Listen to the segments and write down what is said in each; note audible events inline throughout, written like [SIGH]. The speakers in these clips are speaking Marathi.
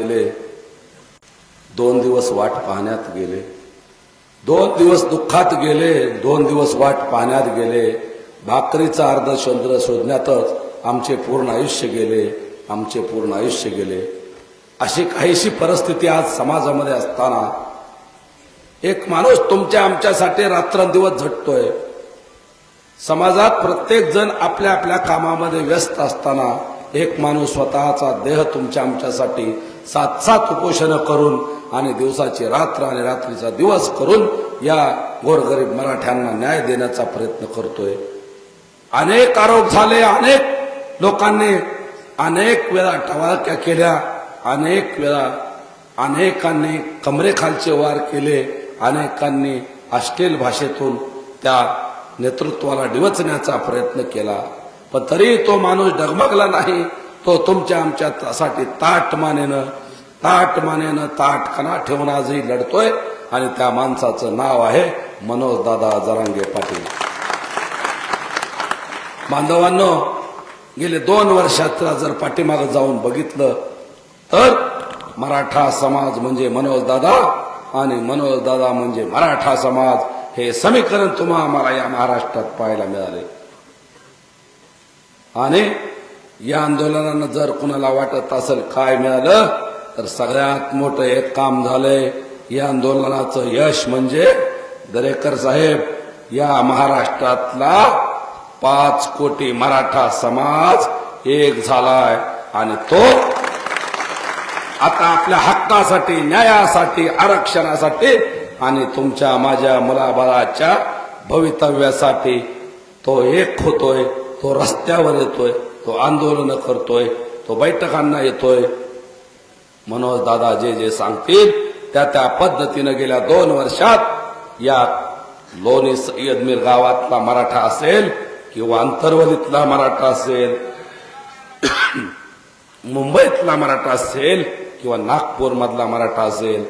गेले दोन दिवस वाट पाहण्यात गेले. दोन दिवस दुःखात गेले दोन दिवस वाट पाहण्यात गेले. भाकरीचा अर्धचंद्र शोधण्यातच आमचे पूर्ण आयुष्य गेले आमचे पूर्ण आयुष्य गेले. अशी काहीशी परिस्थिती आज समाजामध्ये असताना एक माणूस तुमच्या आमच्यासाठी रात्रंदिवस झटतोय. समाजात प्रत्येक जण आपल्या आपल्या कामामध्ये व्यस्त असताना एक माणूस स्वतःचा देह तुमच्या आमच्यासाठी सात सात उपोषण करून आणि दिवसाची रात्र आणि रात्रीचा दिवस करून या गोरगरीब मराठ्यांना न्याय देण्याचा प्रयत्न करतोय. अनेक आरोप झाले अनेक लोकांनी अनेक वेळा टवाळक्या केल्या अनेक वेळा अनेकांनी कमरेखालचे वार केले अनेकांनी अश्लील भाषेतून त्या नेतृत्वाला डिवचण्याचा प्रयत्न केला. पण तरी तो माणूस डगमगला नाही तो तुमच्या आमच्यासाठी ताट मानेनं ताट मानेनं ताट कणा ठेवून आजही लढतोय आणि त्या माणसाचं नाव आहे मनोज दादा जरांगे पाटील. बांधवांनो गेले दोन वर्षात जर पाठीमागं जाऊन बघितलं तर मराठा समाज म्हणजे मनोज दादा आणि मनोज दादा म्हणजे मराठा समाज हे समीकरण तुम्हा आम्हाला या महाराष्ट्रात पाहायला मिळाले. आणि या आंदोलनानं जर कुणाला वाटत असेल काय मिळालं तर सगळ्यात मोठं एक काम झालंय. या आंदोलनाचं यश म्हणजे दरेकर साहेब या महाराष्ट्रातला पाच कोटी मराठा समाज एक झालाय आणि तो आता आपल्या हक्कासाठी न्यायासाठी आरक्षणासाठी आणि तुमच्या माझ्या मुलाबाळाच्या भवितव्यासाठी तो एक होतोय तो रस्त्यावर येतोय. तो आंदोलन करतोय तो बैठकांना येतोय. मनोज दादा जे जे सांगतील त्या त्या पद्धतीनं गेल्या दोन वर्षात या लोणी सय्यदमीर गावातला मराठा असेल किंवा अंतर्वलीतला मराठा असेल [CLEARS THROAT] मुंबईतला मराठा असेल किंवा नागपूर मधला मराठा असेल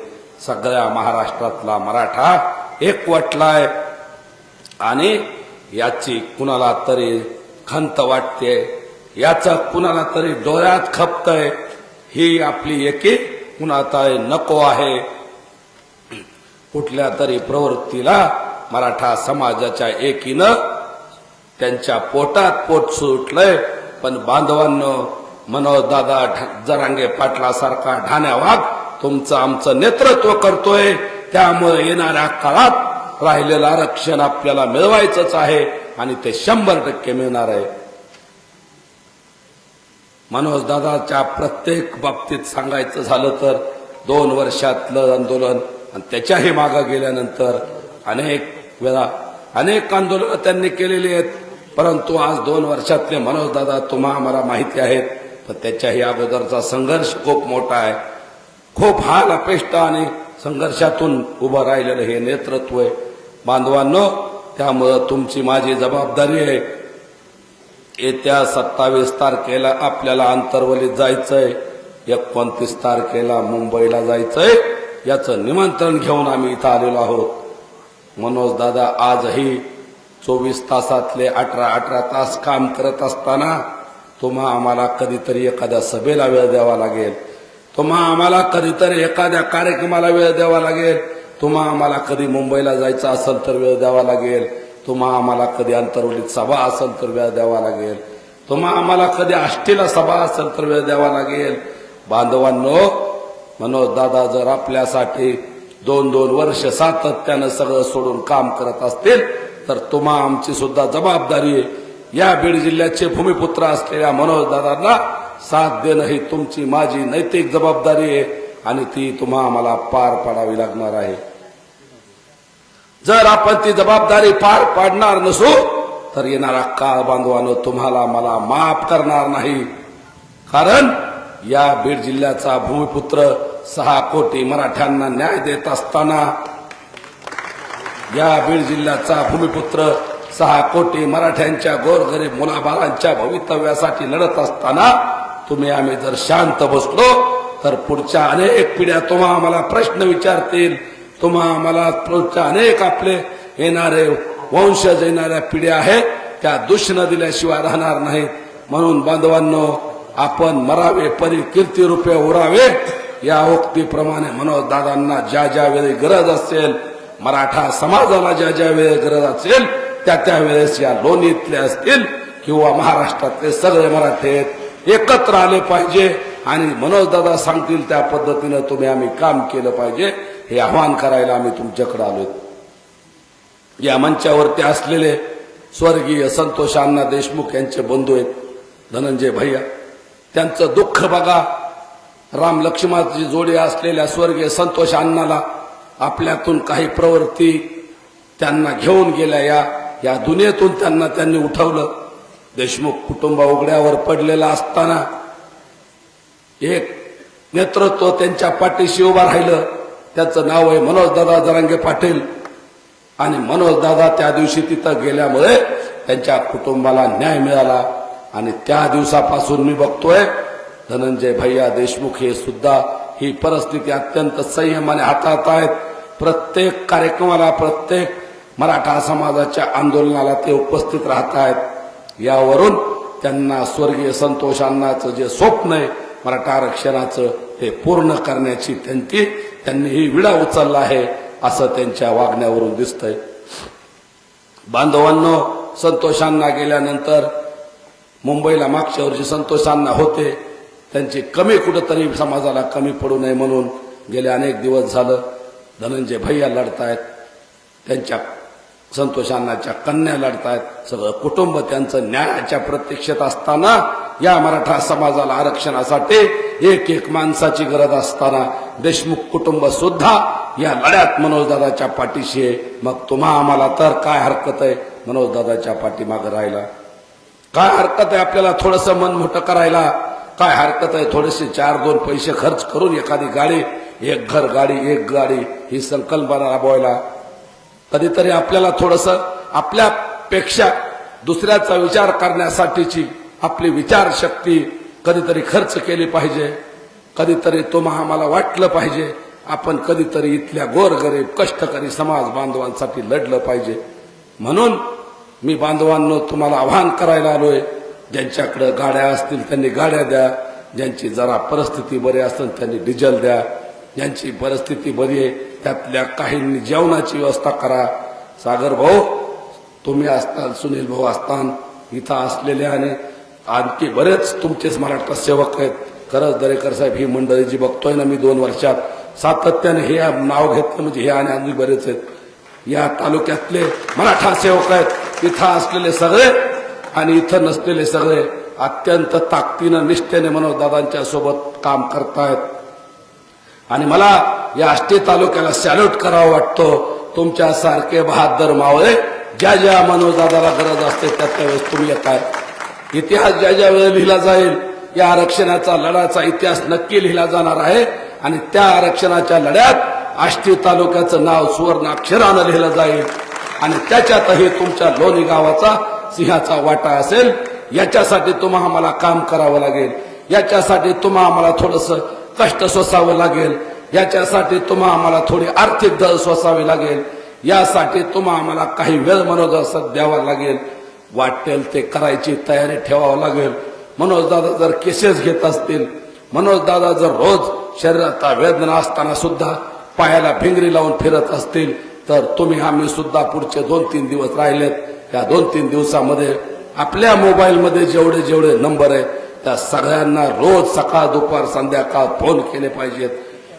सगळ्या महाराष्ट्रातला मराठा एकवटलाय. आणि याची कुणाला तरी खंत वाटते याचा कुणाला तरी डोळ्यात खपतय ही आपली एकी कुणाताय नको आहे. कुठल्या तरी प्रवृत्तीला मराठा समाजाच्या एकीनं त्यांच्या पोटात पोट सुटलंय पण बांधवांनो मनोज दादा जरांगे पाटलासारखा ढाण्या वाघ तुमचं आमचं नेतृत्व करतोय. त्यामुळे येणाऱ्या काळात राहिलेलं आरक्षण आपल्याला मिळवायचंच आहे आणि ते शंभर टक्के मिळणार आहे. मनोजदादाच्या प्रत्येक बाबतीत सांगायचं झालं तर दोन वर्षातलं आंदोलन आणि त्याच्याही मागं गेल्यानंतर अनेक वेळा अनेक आंदोलनं त्यांनी केलेली आहेत. परंतु आज दोन वर्षातले मनोजदादा तुम्हा आम्हाला माहिती आहेत. पण त्याच्याही अगोदरचा संघर्ष खूप मोठा आहे. खूप हाल अपेष्टा आणि संघर्षातून उभं राहिलेलं हे नेतृत्व आहे. बांधवांनो त्यामुळं तुमची माझी जबाबदारी आहे. येत्या सत्तावीस तारखेला आपल्याला अंतर्वलीत जायचंय. एकोणतीस तारखेला मुंबईला जायचंय. याचं निमंत्रण घेऊन आम्ही इथं आलेलो आहोत. मनोज दादा आजही चोवीस तासातले अठरा अठरा तास काम करत असताना तुम्हा आम्हाला कधीतरी एखाद्या सभेला वेळ द्यावा लागेल. तुम्हा आम्हाला कधीतरी एखाद्या कार्यक्रमाला वेळ द्यावा लागेल. तुम्हा आम्हाला कधी मुंबईला जायचं असेल तर वेळ द्यावा लागेल. तुम्हा आम्हाला कधी अंतरवलीत सभा असेल तर वेळ द्यावा लागेल. तुम्हा आम्हाला कधी आष्टीला सभा असेल तर वेळ द्यावा लागेल. बांधवांनो मनोज दादा जर आपल्यासाठी दोन दोन वर्ष सातत्यानं सगळं सोडून काम करत असतील तर तुम्हा आमची सुद्धा जबाबदारी आहे. या बीड जिल्ह्याचे भूमिपुत्र असलेल्या मनोज दादांना साथ देणं ही तुमची माझी नैतिक जबाबदारी आहे आणि ती तुम्हा आम्हाला पार पाडावी लागणार आहे. जर आपण ती जबाबदारी पार पाडणार नसू तर येणारा काळ बांधवानं तुम्हाला मला माफ करणार नाही. कारण या बीड जिल्ह्याचा भूमिपुत्र सहा कोटी मराठ्यांना न्याय देत असताना या बीड जिल्ह्याचा भूमिपुत्र सहा कोटी मराठ्यांच्या गोरगरीब मुलाबाळांच्या भवितव्यासाठी लढत असताना तुम्ही आम्ही जर शांत बसलो तर पुढच्या अनेक पिढ्या तुम्हा आम्हाला प्रश्न विचारतील तुम्हा मला पुढच्या अनेक आपले येणारे वंशज येणाऱ्या पिढ्या आहेत त्या दुष्ण दिल्याशिवाय राहणार नाही म्हणून बांधवांनो आपण मरावे परी कीर्ती रूपे उरावे. या उक्तीप्रमाणे मनोज दादांना ज्या ज्या वेळी गरज असेल मराठा समाजाला ज्या ज्या वेळी गरज असेल त्या त्या वेळेस या लोणीतले असतील किंवा महाराष्ट्रातले सगळे मराठे एकत्र आले पाहिजे. आणि मनोजदादा सांगतील त्या पद्धतीनं तुम्ही आम्ही काम केलं पाहिजे. हे आवाहन करायला आम्ही तुमच्याकडे आलोय. या मंचावरती असलेले स्वर्गीय संतोष अण्णा देशमुख यांचे बंधू आहेत धनंजय भैया. त्यांचं दुःख बघा. राम लक्ष्मणाची जोडी असलेल्या स्वर्गीय संतोष अण्णाला आपल्यातून काही प्रवृत्ती त्यांना घेऊन गेल्या या या दुनियेतून त्यांना त्यांनी उठवलं. देशमुख कुटुंब उघड्यावर पडलेला असताना एक नेतृत्व त्यांच्या पाठीशी उभं राहिलं. त्याचं नाव आहे मनोजदादा जरांगे पाटील. आणि मनोजदादा त्या दिवशी तिथं गेल्यामुळे त्यांच्या कुटुंबाला न्याय मिळाला. आणि त्या दिवसापासून मी बघतोय धनंजय भैया देशमुख हे सुद्धा ही परिस्थिती अत्यंत संयमाने हाताळत आहेत. प्रत्येक कार्यक्रमाला प्रत्येक मराठा समाजाच्या आंदोलनाला ते उपस्थित राहत आहेत. यावरून त्यांना स्वर्गीय संतोष अण्णाचं जे स्वप्न आहे मराठा आरक्षणाचं ते पूर्ण करण्याची त्यांची त्यांनी ही विडा उचलला आहे असं त्यांच्या वागण्यावरून दिसतंय. बांधवांनो संतोषांना गेल्यानंतर मुंबईला मागच्या वर्षी संतोषांना होते. त्यांची कमी कुठंतरी समाजाला कमी पडू नये म्हणून गेले अनेक दिवस झालं. धनंजय भैया लढतायत. त्यांच्या संतोषांनाच्या कन्या लढतायत. सगळं कुटुंब त्यांचं न्यायाच्या प्रतीक्षेत असताना या मराठा समाजाला आरक्षणासाठी एक एक माणसाची गरज असताना देशमुख कुटुंब सुद्धा या लढ्यात मनोजदादाच्या पाठीशी आहे. मग तुम्हा आम्हाला तर काय हरकत आहे मनोजदादाच्या पाठीमागं राहायला काय हरकत आहे आपल्याला थोडस मन मोठं करायला? काय हरकत आहे थोडेसे चार दोन पैसे खर्च करून एखादी गाडी एक घर गाडी एक गाडी ही संकल्पना राबवायला? कधीतरी आपल्याला थोडस आपल्यापेक्षा दुसऱ्याचा विचार करण्यासाठीची आपली विचारशक्ती कधीतरी खर्च केले पाहिजे कधीतरी तो आम्हाला वाटलं पाहिजे. आपण कधीतरी इथल्या गोरगरीब कष्टकरी समाज बांधवांसाठी लढलं पाहिजे. म्हणून मी बांधवांनो तुम्हाला आवाहन करायला आलोय ज्यांच्याकडे गाड्या असतील त्यांनी गाड्या द्या ज्यांची जरा परिस्थिती बरी असेल त्यांनी डिझेल द्या ज्यांची परिस्थिती बरी आहे त्यातल्या काहींनी जेवणाची व्यवस्था करा. सागर भाऊ तुम्ही असताल सुनील भाऊ असतान इथं असलेल्या आणि आणखी बरेच तुमचेच मराठा सेवक आहेत. खरंच दरेकर साहेब ही मंडळी जी बघतोय ना मी दोन वर्षात सातत्याने हे नाव घेतलं म्हणजे हे आणि आणखी बरेच आहेत. या तालुक्यातले मराठा सेवक आहेत. इथं असलेले सगळे आणि इथं नसलेले सगळे अत्यंत ताकदीनं निष्ठेने मनोजदादांच्या सोबत काम करतायत. आणि मला या आष्टी तालुक्याला सॅल्यूट करावा वाटतो. तुमच्यासारखे बहादर मावळे ज्या ज्या मनोजदादाला गरज असते त्या त्यावेळेस तुम्ही येताय. इतिहास ज्या ज्या वेळेला लिहिला जाईल या आरक्षणाचा लढाचा इतिहास नक्की लिहिला जाणार आहे. आणि त्या आरक्षणाच्या लढ्यात आष्टी तालुक्याचं नाव सुवर्ण अक्षरानं लिहिलं जाईल. आणि त्याच्यातही तुमच्या लोणी गावाचा सिंहाचा वाटा असेल. याच्यासाठी तुम्हा आम्हाला काम करावं लागेल. याच्यासाठी तुम्हा आम्हाला थोडस कष्ट सोसावं लागेल. याच्यासाठी तुम्हा आम्हाला थोडी आर्थिक दळ सोसावी लागेल. यासाठी तुम्हा आम्हाला काही वेळ मनोदर्शक द्यावा लागेल. वाटेल ते करायची तयारी ठेवावं लागेल. मनोजदादा जर केसेस घेत असतील मनोजदादा जर रोज शरीरात वेदना असताना सुद्धा पायाला भिंगरी लावून फिरत असतील तर तुम्ही आम्ही सुद्धा पुढचे दोन तीन दिवस राहिलेत. या दोन तीन दिवसामध्ये आपल्या मोबाईलमध्ये जेवढे जेवढे नंबर आहेत त्या सगळ्यांना रोज सकाळ दुपार संध्याकाळ फोन केले पाहिजेत.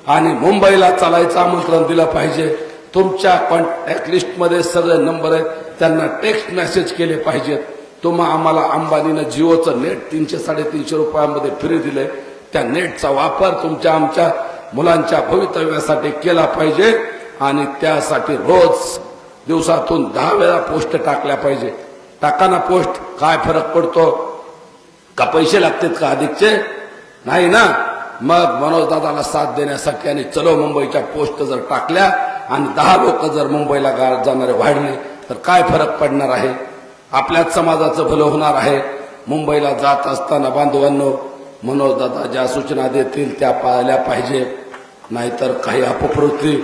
आणि मुंबईला चालायचं आमंत्रण दिलं पाहिजे. तुमच्या कॉन्टॅक्ट लिस्टमध्ये सगळे नंबर आहेत. त्यांना टेक्स्ट मेसेज केले पाहिजेत. तुम्हा आम्हाला अंबानीनं जिओचं नेट तीनशे साडेतीनशे रुपयामध्ये फ्री दिले त्या नेटचा वापर तुमच्या आमच्या मुलांच्या भवितव्यासाठी केला पाहिजे आणि त्यासाठी रोज दिवसातून दहा वेळा पोस्ट टाकल्या पाहिजे. टाकाना पोस्ट काय फरक पडतो? का पैसे लागतात का अधिकचे? नाही ना? मग मनोज दादाला साथ देण्यासाठी आणि चलो मुंबईच्या पोस्ट जर टाकल्या आणि दहा लोक जर मुंबईला जाणारे वाढले तर काय फरक पडणार आहे? आपल्याच समाजाचं भलं होणार आहे? मुंबईला जात असताना बांधवांनो मनोजदादा ज्या सूचना देतील त्या पाळल्या पाहिजे. नाहीतर काही अपप्रवृत्ती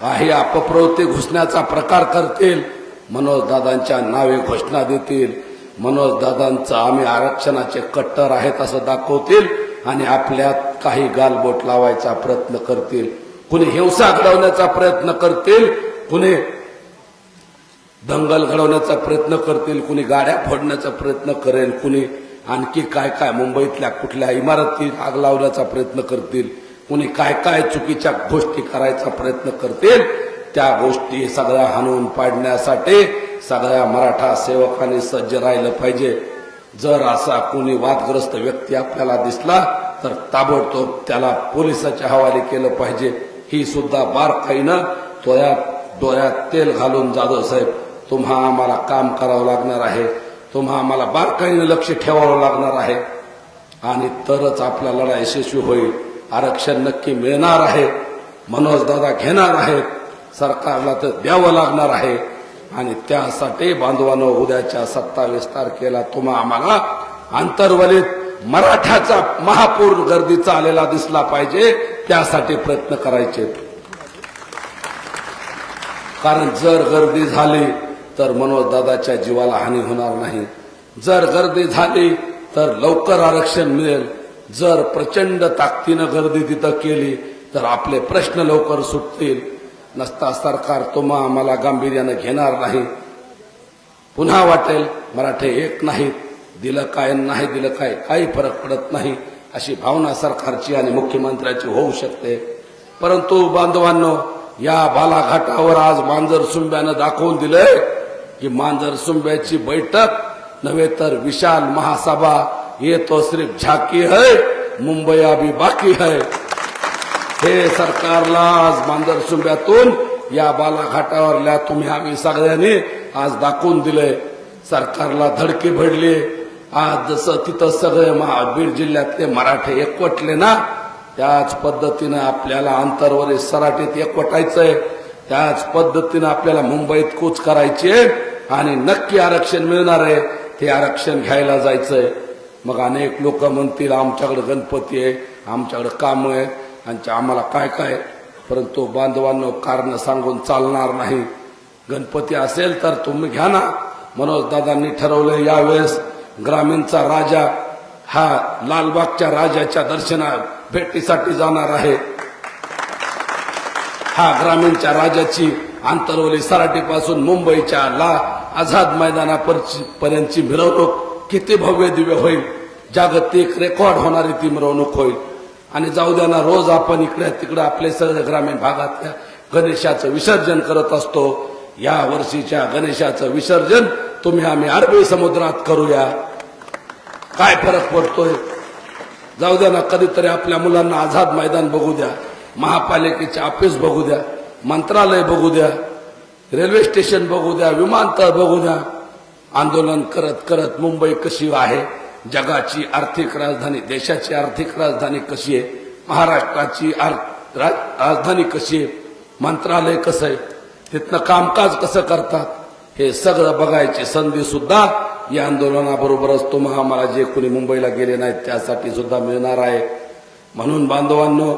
काही अपप्रवृत्ती घुसण्याचा प्रकार करतील. मनोजदादांच्या नावे घोषणा देतील. मनोजदादांचं आम्ही आरक्षणाचे कट्टर आहेत असं दाखवतील आणि आपल्यात काही गालबोट लावायचा प्रयत्न करतील. कुणी हिंसा घडवण्याचा प्रयत्न करतील कुणी दंगल घडवण्याचा प्रयत्न करतील कुणी गाड्या फोडण्याचा प्रयत्न करेल कुणी आणखी काय काय मुंबईतल्या कुठल्या इमारतीत आग लावण्याचा प्रयत्न करतील कुणी काय काय चुकीच्या गोष्टी करायचा प्रयत्न करतील त्या गोष्टी सगळ्या हाणून पाडण्यासाठी सगळ्या मराठा सेवकांनी सज्ज राहिलं पाहिजे. जर असा कोणी वादग्रस्त व्यक्ती आपल्याला दिसला तर ताबडतोब त्याला पोलिसाच्या हवाले केलं पाहिजे. ही सुद्धा बारकाईनं डोळ्यात डोळ्यात तेल घालून जाधव साहेब तुम्हा आम्हाला काम करावं लागणार आहे. तुम्हा आम्हाला बारकाईनं लक्ष ठेवावं लागणार आहे. आणि तरच आपला लढा यशस्वी होईल. आरक्षण नक्की मिळणार आहे. मनोज दादा घेणार आहेत. सरकारला तर द्यावं लागणार आहे. आणि त्यासाठी बांधवानं उद्याच्या सत्तावीस तारखेला तुम्हा आम्हाला आंतरवलीत मराठाचा महापूर गर्दीचा आलेला दिसला पाहिजे. त्यासाठी प्रयत्न करायचे. कारण जर गर्दी झाली तर मनोज दादाच्या जीवाला हानी होणार नाही. जर गर्दी झाली तर लवकर आरक्षण मिळेल. जर प्रचंड ताकदीनं गर्दी तिथं केली तर आपले प्रश्न लवकर सुटतील. नसता सरकार तुम्हा आम्हाला गांभीर्यानं घेणार नाही. पुन्हा वाटेल मराठे एक नाहीत. दिलं काय नाही दिलं काय काही फरक पडत नाही. अशी भावना सरकारची आणि मुख्यमंत्र्याची होऊ शकते. परंतु बांधवांनो या बालाघाटावर आज मांजर सुंब्यानं दाखवून दिलंय की मांजर सुंब्याची बैठक नव्हे तर विशाल महासभा. ये तो सिर्फ झाकी है मुंबई अभी बाकी है. हे सरकारला आज मांजर सुंब्यातून या बालाघाटावरल्या तुम्ही आम्ही सगळ्यांनी आज दाखवून दिले. सरकारला धडकी भडली आज जसं तिथं सगळे बीड जिल्ह्यातले मराठे एकवटले ना त्याच पद्धतीनं आपल्याला अंतरवरील सराटीत एकवटायचंय. त्याच पद्धतीनं आपल्याला मुंबईत कूच करायची आहे आणि नक्की आरक्षण मिळणार आहे ते आरक्षण घ्यायला जायचंय. मग अनेक लोक म्हणतील आमच्याकडे गणपती आहे आमच्याकडे काम आहे आणि आम्हाला काय काय परंतु बांधवांनो कारण सांगून चालणार नाही. गणपती असेल तर तुम्ही घ्या ना. मनोज दादांनी ठरवलं यावेळेस ग्रामीणचा राजा हा लालबागच्या राजाच्या दर्शना भेटीसाठी जाणार आहे. हा ग्रामीणच्या राजाची आंतरवली सराटीपासून मुंबईच्या ला आझाद मैदानापर्यंतची मिरवणूक किती भव्य दिव्य होईल? जागतिक रेकॉर्ड होणारी ती मिरवणूक होईल. आणि जाऊ द्या ना रोज आपण इकडे तिकडे आपले सगळे ग्रामीण भागातल्या गणेशाचं विसर्जन करत असतो. या वर्षीच्या गणेशाचं विसर्जन तुम्ही आम्ही अरबी समुद्रात करूया. काय फरक पडतोय? जाऊ द्या ना कधीतरी आपल्या मुलांना आझाद मैदान बघू द्या. महापालिकेचे ऑफिस बघू द्या. मंत्रालय बघू द्या रेल्वे स्टेशन बघू द्या विमानतळ बघू द्या. आंदोलन करत करत मुंबई कशी आहे जगाची आर्थिक राजधानी देशाची आर्थिक राजधानी कशी आहे महाराष्ट्राची आर- राजधानी कशी आहे मंत्रालय कसं आहे तिथनं कामकाज कसं करतात हे सगळं बघायची संधी सुद्धा या आंदोलनाबरोबरच तुम्हा आम्हाला जे कोणी मुंबईला गेले नाहीत त्यासाठी सुद्धा मिळणार आहे. म्हणून बांधवांनो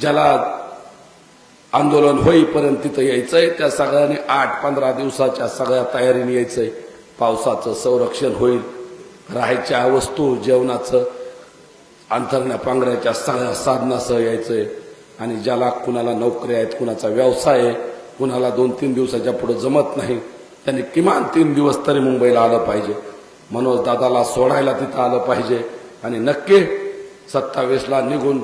ज्याला आंदोलन होईपर्यंत तिथं यायचंय. त्या सगळ्यांनी आठ पंधरा दिवसाच्या सगळ्या तयारीने यायचंय. पावसाचं संरक्षण होईल. राहायच्या वस्तू जेवणाचं अंथरण्या पांघरायच्या सगळ्या साधनासह यायचंय. आणि ज्याला कुणाला नोकरी आहेत कुणाचा व्यवसाय आहे कुणाला दोन तीन दिवसाच्या पुढे जमत नाही त्यांनी किमान तीन दिवस तरी मुंबईला आलं पाहिजे. मनोज दादाला सोडायला तिथं आलं पाहिजे. आणि नक्की सत्तावीसला निघून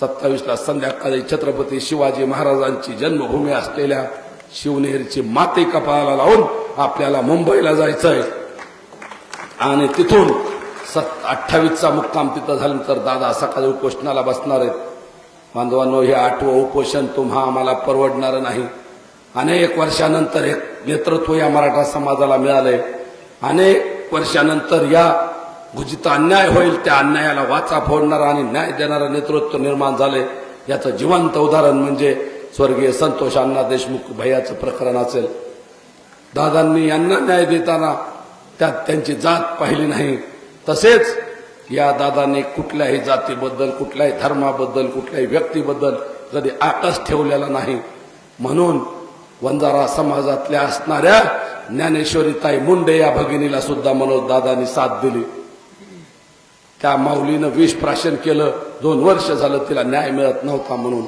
सत्तावीसला संध्याकाळी छत्रपती शिवाजी महाराजांची जन्मभूमी असलेल्या शिवनेरीची माती कपाळाला लावून आपल्याला मुंबईला जायचंय. आणि तिथून सत् अठ्ठावीसचा मुक्काम तिथं झाल्यानंतर दादा सकाळी उपोषणाला बसणार आहेत. बांधवांनो हे आठवं उपोषण तुम्हा आम्हाला परवडणारं नाही. अनेक वर्षानंतर एक नेतृत्व या मराठा समाजाला मिळालंय. अनेक वर्षानंतर या जिथं अन्याय होईल त्या अन्यायाला वाचा फोडणारा आणि न्याय देणारं नेतृत्व निर्माण झाले. याचं जिवंत उदाहरण म्हणजे स्वर्गीय संतोष अण्णा देशमुख भैयाचं प्रकरण असेल. दादांनी यांना न्याय देताना त्यात त्यांची जात पाहिली नाही. तसेच या दादांनी कुठल्याही जातीबद्दल कुठल्याही धर्माबद्दल कुठल्याही व्यक्तीबद्दल कधी आकस ठेवलेला नाही. म्हणून वंजारा समाजातल्या असणाऱ्या ज्ञानेश्वरीताई मुंडे या भगिनीला सुद्धा मनोज दादांनी साथ दिली. त्या माऊलीनं विष प्राशन केलं. दोन वर्ष झालं तिला न्याय मिळत नव्हता म्हणून.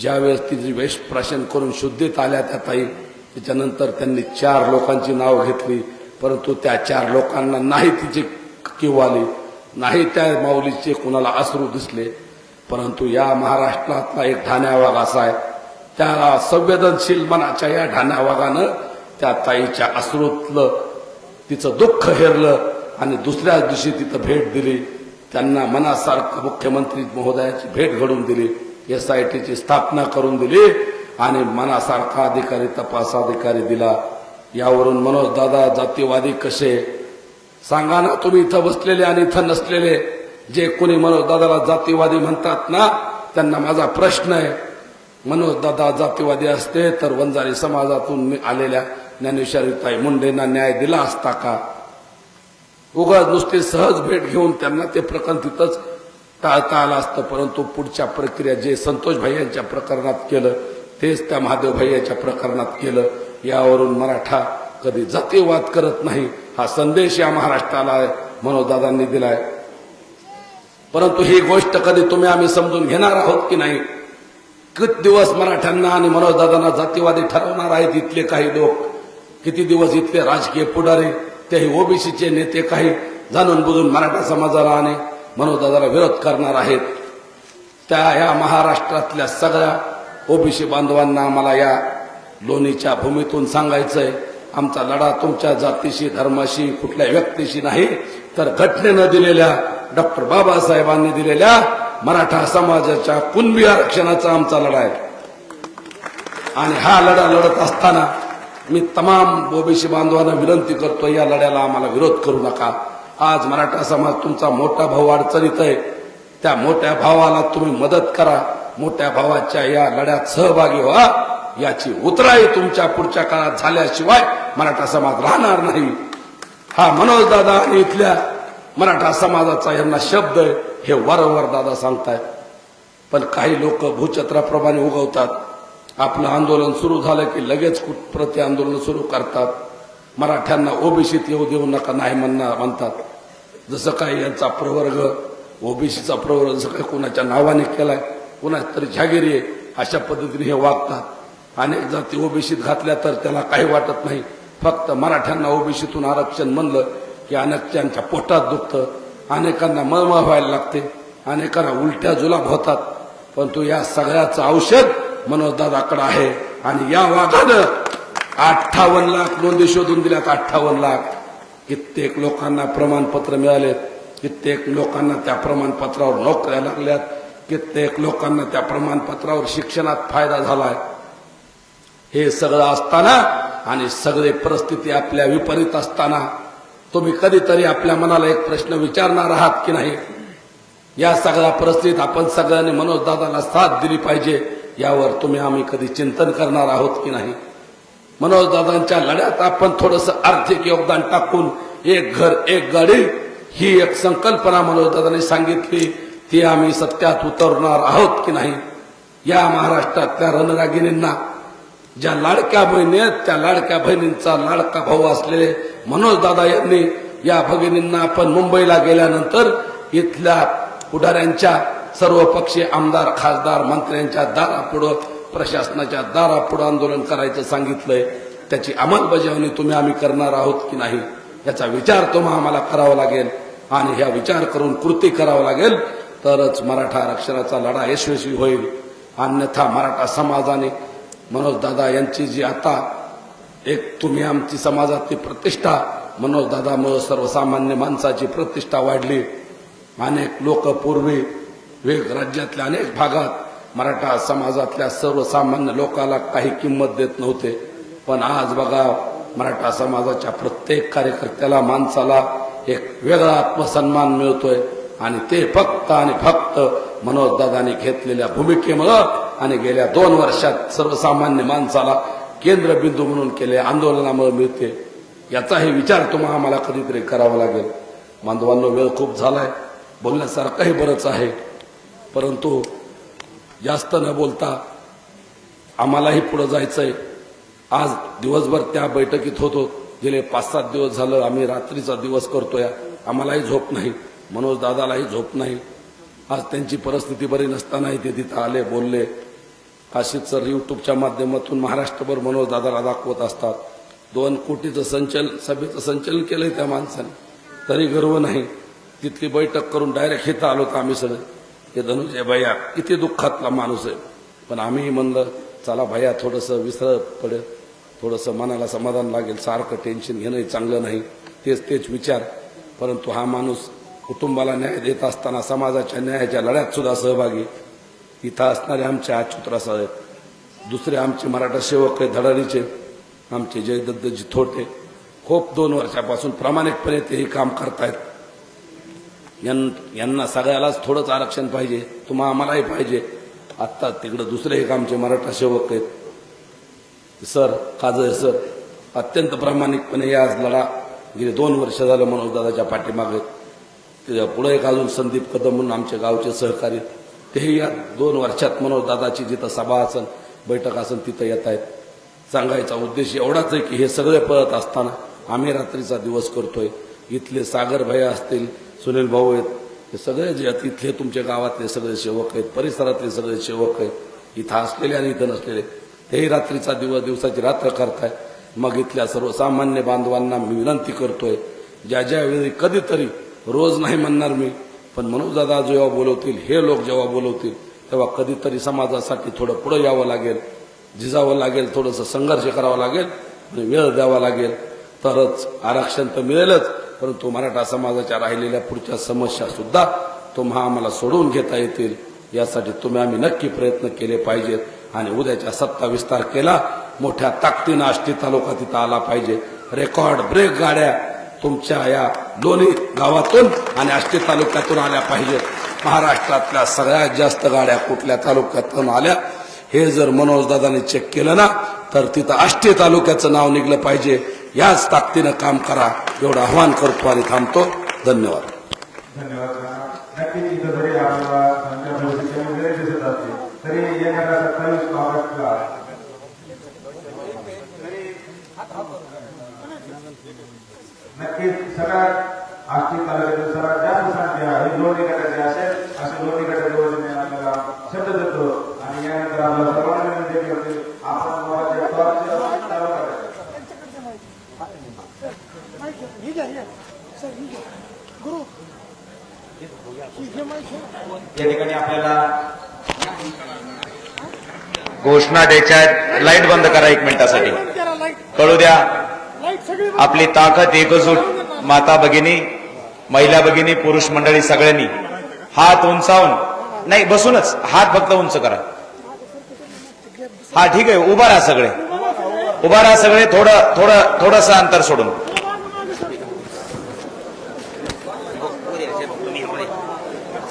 ज्यावेळेस तिची वेश प्राशन करून शुद्धीत आल्या त्या ताई त्याच्यानंतर त्यांनी चार लोकांची नाव घेतली. परंतु त्या चार लोकांना नाही तिची किव आली. नाही त्या माऊलीचे कुणाला अश्रू दिसले. परंतु या महाराष्ट्रातला एक ठाण्यावाग असा आहे. त्या संवेदनशील मनाच्या या ठाण्यावागानं त्या ताईच्या अश्रूतलं तिचं दुःख हेरलं. आणि दुसऱ्याच दिवशी तिथं भेट दिली. त्यांना मनासारखं मुख्यमंत्री महोदयाची भेट घडून दिली. एस आय टीची स्थापना करून दिली आणि मनासारखा अधिकारी तपास अधिकारी दिला. यावरून मनोज दादा जातीवादी कसे? सांगा ना तुम्ही इथं बसलेले आणि इथं नसलेले. जे कोणी मनोज दादाला जातीवादी म्हणतात ना त्यांना माझा प्रश्न आहे. मनोज दादा जातीवादी असते तर वंजारी समाजातून आलेल्या ज्ञानेश्वरीताई मुंडेंना न्याय दिला असता का? उगाच नुसते सहज भेट घेऊन त्यांना ते प्रकरण तिथंच टाळता आलं असतं. परंतु पुढच्या प्रक्रिया जे संतोष भाई यांच्या प्रकरणात केलं तेच त्या महादेव भैयाच्या प्रकरणात केलं. यावरून मराठा कधी जातीवाद करत नाही हा संदेश या महाराष्ट्राला मनोजदादांनी दिलाय. परंतु ही गोष्ट कधी तुम्ही आम्ही समजून घेणार आहोत की नाही? किती दिवस मराठ्यांना आणि मनोजदादांना जातीवादी ठरवणार आहेत इथले काही लोक? किती दिवस इथले राजकीय पुढारी? तेही ओबीसीचे नेते काही जाणून बुजून मराठा समाजाला आणि मनोदादाला विरोध करणार आहेत. त्या या महाराष्ट्रातल्या सगळ्या ओबीसी बांधवांना आम्हाला या लोणीच्या भूमीतून सांगायचंय आमचा लढा तुमच्या जातीशी धर्माशी कुठल्या व्यक्तीशी नाही तर घटनेनं दिलेल्या डॉक्टर बाबासाहेबांनी दिलेल्या मराठा समाजाच्या कुणबी आरक्षणाचा आमचा लढा आहे. आणि हा लढा लढत असताना मी तमाम ओबीसी बांधवांना विनंती करतो या लढ्याला आम्हाला विरोध करू नका. आज मराठा समाज तुमचा मोठा भाऊ अडचणीत आहे. त्या मोठ्या भावाला तुम्ही मदत करा. मोठ्या भावाच्या या लढ्यात सहभागी व्हा. याची उतराई तुमच्या पुढच्या काळात झाल्याशिवाय मराठा समाज राहणार नाही. हा मनोज दादा आणि इथल्या मराठा समाजाचा यांना शब्द आहे हे वारंवार दादा सांगताय. पण काही लोक भूचत्राप्रमाणे उगवतात. आपलं आंदोलन सुरू झालं की लगेच कुठ- प्रति आंदोलन सुरू करतात. मराठ्यांना ओबीसीत येऊ देऊ नका नाही म्हणणार म्हणतात. जसं काही यांचा प्रवर्ग ओबीसीचा प्रवर्ग जसं काही कुणाच्या नावाने केलाय कुणाच्या तरी जागिरी आहे अशा पद्धतीने हे वागतात. अनेक जाती ओबीसीत घातल्या तर त्याला काही वाटत नाही. फक्त मराठ्यांना ओबीसीतून आरक्षण म्हणलं की अनेकांच्या पोटात दुखतं अनेकांना मळमळ व्हायला लागते अनेकांना उलट्या जुलाब होतात. परंतु या सगळ्याचं औषध मनोजदादाकडं आहे. आणि या वाघानं अठ्ठावन्न लाख नोंदी शोधून दिल्यात अठ्ठावन्न लाख. कित्येक लोकांना प्रमाणपत्र मिळालेत कित्येक लोकांना त्या प्रमाणपत्रावर नोकऱ्या लागल्यात कित्येक लोकांना त्या प्रमाणपत्रावर शिक्षणात फायदा झालाय. हे सगळं असताना आणि सगळे परिस्थिती आपल्या विपरीत असताना तुम्ही कधीतरी आपल्या मनाला एक प्रश्न विचारणार आहात की नाही? या सगळ्या परिस्थितीत आपण सगळ्यांनी मनोजदादाला साथ दिली पाहिजे. यावर तुम्ही आम्ही कधी चिंतन करणार आहोत की नाही? मनोजदादांच्या लढ्यात आपण थोडस आर्थिक योगदान टाकून एक घर एक गाडी ही एक संकल्पना मनोजदादांनी सांगितली ती आम्ही सत्यात उतरणार आहोत की नाही? या महाराष्ट्रातल्या रणरागिणींना ज्या लाडक्या बहिणी आहेत त्या लाडक्या बहिणींचा लाडका भाऊ असलेले मनोजदादा यांनी या भगिनींना आपण मुंबईला गेल्यानंतर इथल्या पुढाऱ्यांच्या सर्वपक्षीय आमदार खासदार मंत्र्यांच्या दारापुढं प्रशासनाच्या दारापुढं आंदोलन करायचं सांगितलंय. त्याची अंमलबजावणी तुम्ही आम्ही करणार आहोत की नाही याचा विचार तुम्हा आम्हाला करावा लागेल. आणि ह्या विचार करून कृती करावं लागेल. तरच मराठा आरक्षणाचा लढा यशस्वी होईल. अन्यथा मराठा समाजाने मनोजदादा यांची जी आता एक तुम्ही आमची समाजातली प्रतिष्ठा मनोजदादामुळं सर्वसामान्य माणसाची प्रतिष्ठा वाढली. अनेक लोक पूर्वी वेग राज्यातल्या अनेक भागात मराठा समाजातल्या सर्वसामान्य लोकाला काही किंमत देत नव्हते. पण आज बघा मराठा समाजाच्या प्रत्येक कार्यकर्त्याला माणसाला एक वेगळा आत्मसन्मान मिळतोय. आणि ते फक्त आणि फक्त मनोजदादांनी घेतलेल्या भूमिकेमुळं आणि गेल्या दोन वर्षात सर्वसामान्य माणसाला केंद्रबिंदू म्हणून केले आंदोलनामुळे मिळते. याचाही विचार तुम्हाला आम्हाला कधीतरी करावा लागेल. बांधवांनो वेळ खूप झालाय. बोलण्यासारखंही बरंच आहे. परंतु जास्त न बोलता आम्हालाही पुढे जायचंय. आज दिवसभर त्या बैठकीत होतो. गेले पाच सात दिवस झालं आम्ही रात्रीचा दिवस करतोय. आम्हालाही झोप नाही. मनोज दादालाही झोप नाही. आज त्यांची परिस्थिती बरी नसतानाही ते तिथं आले बोलले. अशीच सर युट्यूबच्या माध्यमातून महाराष्ट्रभर मनोज दादाला दाखवत असतात. दोन कोटीचं संचलन सभेचं संचलन केलंय त्या माणसाने. तरी गर्व नाही. तिथली बैठक करून डायरेक्ट इथं आलो तर आम्ही सगळे. हे धनुष्य भैया. किती दुःखातला माणूस आहे. पण आम्ही म्हणलं चला भैया थोडंसं विसर पडेल. थोडंसं मनाला समाधान लागेल. सारखं टेन्शन घेणंही चांगलं नाही. तेच तेच विचार. परंतु हा माणूस कुटुंबाला न्याय देत असताना समाजाच्या न्यायाच्या लढ्यात सुद्धा सहभागी. इथं असणारे आमचे अच्युतराव साहेब. दुसरे आमचे मराठा सेवक आहे धडाडीचे. आमचे जयदत्तजी थोटे. खूप दोन वर्षापासून प्रामाणिकपणे तेही काम करतायत. यांना सगळ्यालाच थोडंच आरक्षण पाहिजे तुम्हा आम्हालाही पाहिजे. आत्ता तिकडं दुसरे एक आमचे मराठा सेवक आहेत. सर काजळ सर अत्यंत प्रामाणिकपणे या आज लढा गेले दोन वर्ष झालं मनोजदादाच्या पाठीमागे. त्याच्या पुढे एक अजून संदीप कदम म्हणून आमच्या गावचे सहकारी तेही या दोन वर्षात मनोजदादाची जिथं सभा असन बैठक असन तिथं येत आहेत. सांगायचा उद्देश एवढाच आहे की हे सगळे पळत असताना आम्ही रात्रीचा दिवस करतोय. इथले सागर भैया असतील सुनील भाऊ आहेत हे सगळे जे आहेत इथले तुमच्या गावातले सगळे सेवक आहेत परिसरातले सगळे सेवक आहेत इथं असलेले आणि इथं नसलेले. तेही रात्रीचा दिवस दिवसाची रात्र करताय. मग इथल्या सर्वसामान्य बांधवांना मी विनंती करतोय ज्या ज्या वेळी कधीतरी रोज नाही म्हणणार मी पण मनोजदादा जेव्हा बोलवतील हे लोक जेव्हा बोलवतील तेव्हा कधीतरी समाजासाठी थोडं पुढं यावं लागेल झिजावं लागेल थोडंसं संघर्ष करावा लागेल आणि वेळ द्यावा लागेल. तरच आरक्षण तर मिळेलच. परंतु मराठा समाजाच्या राहिलेल्या पुढच्या समस्या सुद्धा तुम्हा आम्हाला सोडवून घेता येतील. यासाठी तुम्ही आम्ही नक्की प्रयत्न केले पाहिजेत आणि उद्याच्या सत्ता विस्तार केला मोठ्या ताकदीनं आष्टी तालुका तिथं आला पाहिजे. रेकॉर्ड ब्रेक गाड्या तुमच्या या दोन्ही गावातून आणि आष्टी तालुक्यातून आल्या पाहिजेत. महाराष्ट्रातल्या सगळ्यात जास्त गाड्या कुठल्या तालुक्यातून आल्या हे जर मनोजदादाने चेक केलं ना तर तिथं आष्टी तालुक्याचं नाव निघलं पाहिजे. याच ताकदीनं काम करा एवढं आव्हान करतो आणि थांबतो. धन्यवाद. धन्यवाद नक्कीच तरी नक्कीच सगळ्यात आर्थिक तालुक्यातील सर्वात जास्त संख्या ही. लोणी गटाची असेल अशी लोणी गटाच्या वतीने आपल्याला शब्द देतो. आणि यानंतर आपल्याला सर्वांना विनंती करते आपण मोबाईलच्या टॉर्च चालू करायचं हे घ्या हे सर ही घ्या गुरु ही घे माहिती या ठिकाणी आपल्याला घोषणा द्यायच्या आहेत. लाइट बंद करा एक मिनिटासाठी. कळू द्या. आपली ताकद एकजूट माता भगिनी महिला भगिनी पुरुष मंडळी सगळ्यांनी. हात उंचावून. नाही बसूनच. हात फक्त उंच करा. हा ठीक आहे. उभा राहा सगळे. उभा राहा सगळे. थोडं थोडं थोडस अंतर सोडून.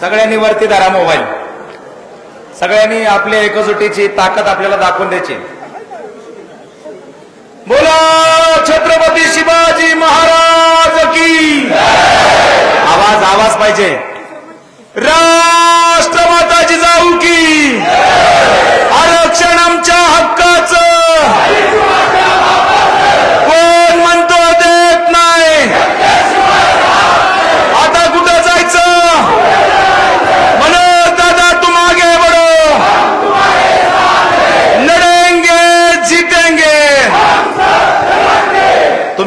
सगळ्यांनी वरती धरा मोबाईल. सगळ्यांनी आपल्या एकजुटीची ताकद आपल्याला दाखवून द्यायची. बोला छत्रपती शिवाजी महाराज की. आवाज आवाज पाहिजे. राष्ट्रमाताची जाऊ की. आरक्षण आमच्या हक्काचं कोण म्हणतो देत नाही आता कुठं जायचं मनोज दादा तुम आगे बढ़ो लढेंगे जितेंगे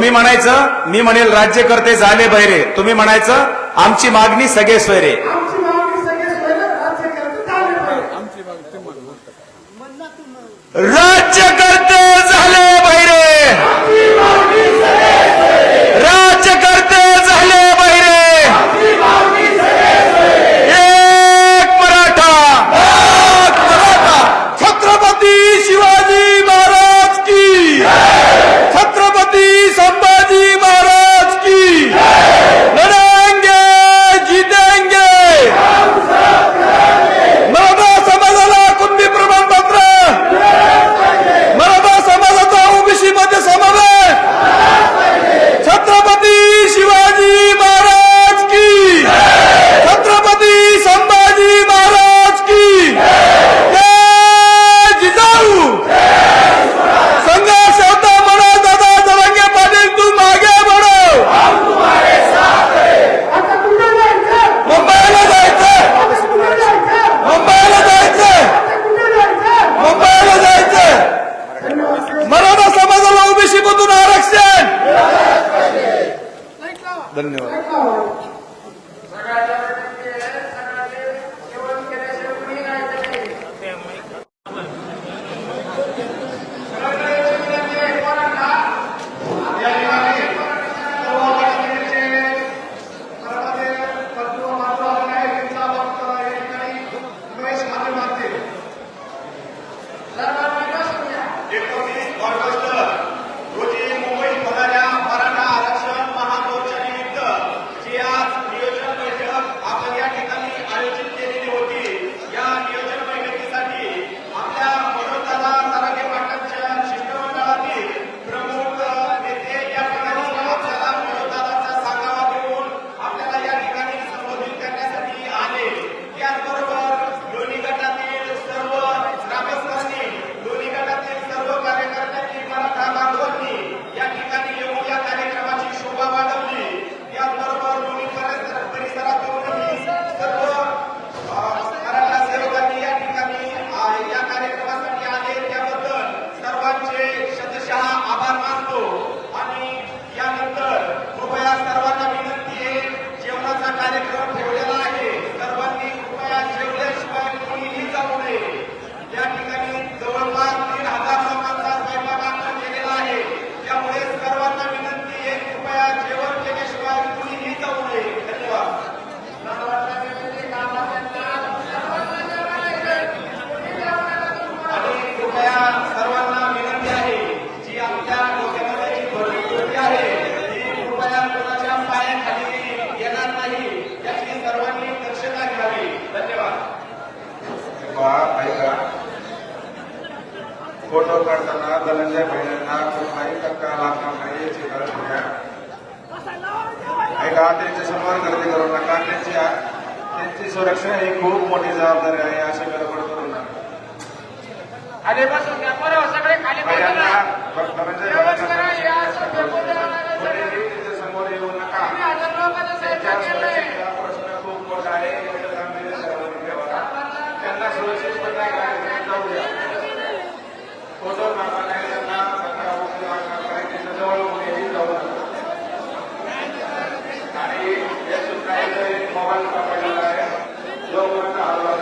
तुम्ही म्हणायचं मी म्हणेल राज्यकर्ते झाले बहिरे. तुम्ही म्हणायचं आमची मागणी सगळे सोयरे आमची मागणी सगळे सोयरे राज्यकर्ते! मराठा समाजाला ओबीसी मधून आरक्षण! धन्यवाद. पहा ऐका. फोटो काढताना धनंजय बहिणींना कुठलाही धक्का लागणार नाही याची काळजी घ्या. ऐका त्यांच्यासमोर गर्दी करू नका. त्यांची त्यांची सुरक्षा ही खूप मोठी जबाबदारी आहे अशी गडबड करू नका. खाली बसून घ्या सगळे खाली. धनंजय त्यांच्यासमोर येऊ नका त्यांच्या प्रश्न खूप मोठा आहे याचं गांभीर्य सर्वांनी घ्यावं. त्यांना सुरक्षितपणे गाडीतून जाऊ द्या फोटो काढता नाही त्यांना धक्का वगैरे लागणार नाही त्यांच्या जवळ कोणीही जाऊ नका आणि हे सुद्धा एक मोबाईल वापरलेला आहे. जोपर्यंत हलवा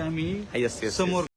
आम्ही समोर